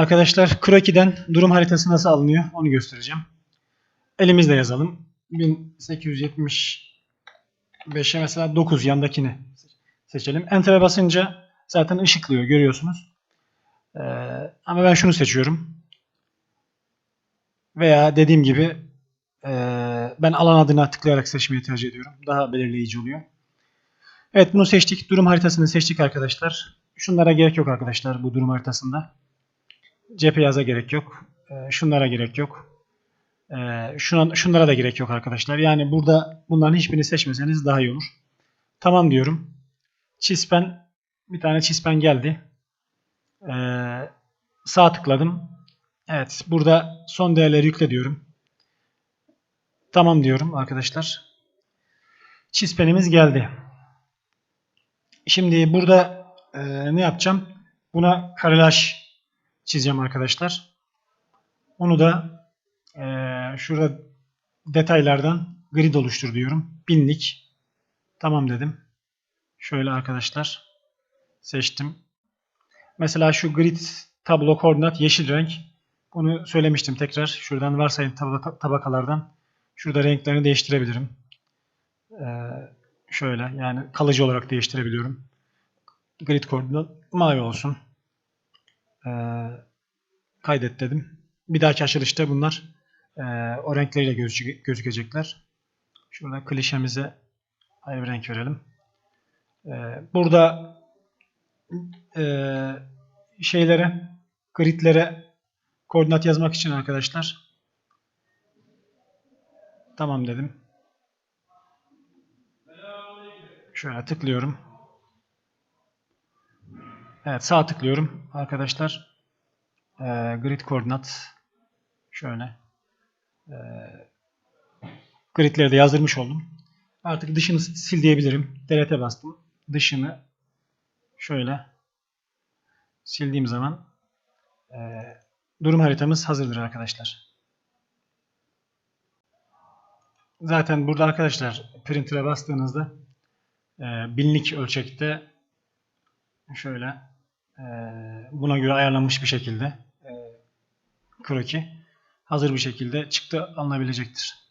Arkadaşlar Kroki'den durum haritası nasıl alınıyor onu göstereceğim. Elimizle yazalım. 1875'e mesela 9 yandakini seçelim. Enter'e basınca zaten ışıklıyor görüyorsunuz. Ee, ama ben şunu seçiyorum. Veya dediğim gibi ee, ben alan adına tıklayarak seçmeyi tercih ediyorum. Daha belirleyici oluyor. Evet bunu seçtik. Durum haritasını seçtik arkadaşlar. Şunlara gerek yok arkadaşlar bu durum haritasında. Cephe yaza gerek yok. Ee, şunlara gerek yok. Ee, şuna, şunlara da gerek yok arkadaşlar. Yani burada bunların hiçbirini seçmeseniz daha iyi olur. Tamam diyorum. Çispen bir tane çispen geldi. Ee, sağ tıkladım. Evet burada son değerleri yükle diyorum. Tamam diyorum arkadaşlar. Çispenimiz geldi. Şimdi burada e, ne yapacağım? Buna karelaj çizeceğim arkadaşlar. Onu da e, şurada detaylardan grid oluştur diyorum. Binlik. Tamam dedim. Şöyle arkadaşlar seçtim. Mesela şu grid tablo koordinat yeşil renk. Bunu söylemiştim tekrar. Şuradan varsayın tabaka- tabakalardan şurada renklerini değiştirebilirim. Ee, şöyle yani kalıcı olarak değiştirebiliyorum. Grid koordinat mavi olsun. Ee, kaydet dedim. Bir dahaki açılışta bunlar e, o renkleriyle gözü- gözükecekler. Şurada klişemize ayrı bir renk verelim. Ee, burada e, şeylere, gridlere koordinat yazmak için arkadaşlar tamam dedim. Şöyle tıklıyorum. Evet sağ tıklıyorum arkadaşlar. Ee, grid koordinat şöyle ee, gridleri de yazdırmış oldum. Artık dışını sil diyebilirim. Delete bastım. Dışını şöyle sildiğim zaman ee, durum haritamız hazırdır arkadaşlar. Zaten burada arkadaşlar printer'e bastığınızda ee, binlik ölçekte şöyle buna göre ayarlanmış bir şekilde ee, kroki hazır bir şekilde çıktı alınabilecektir.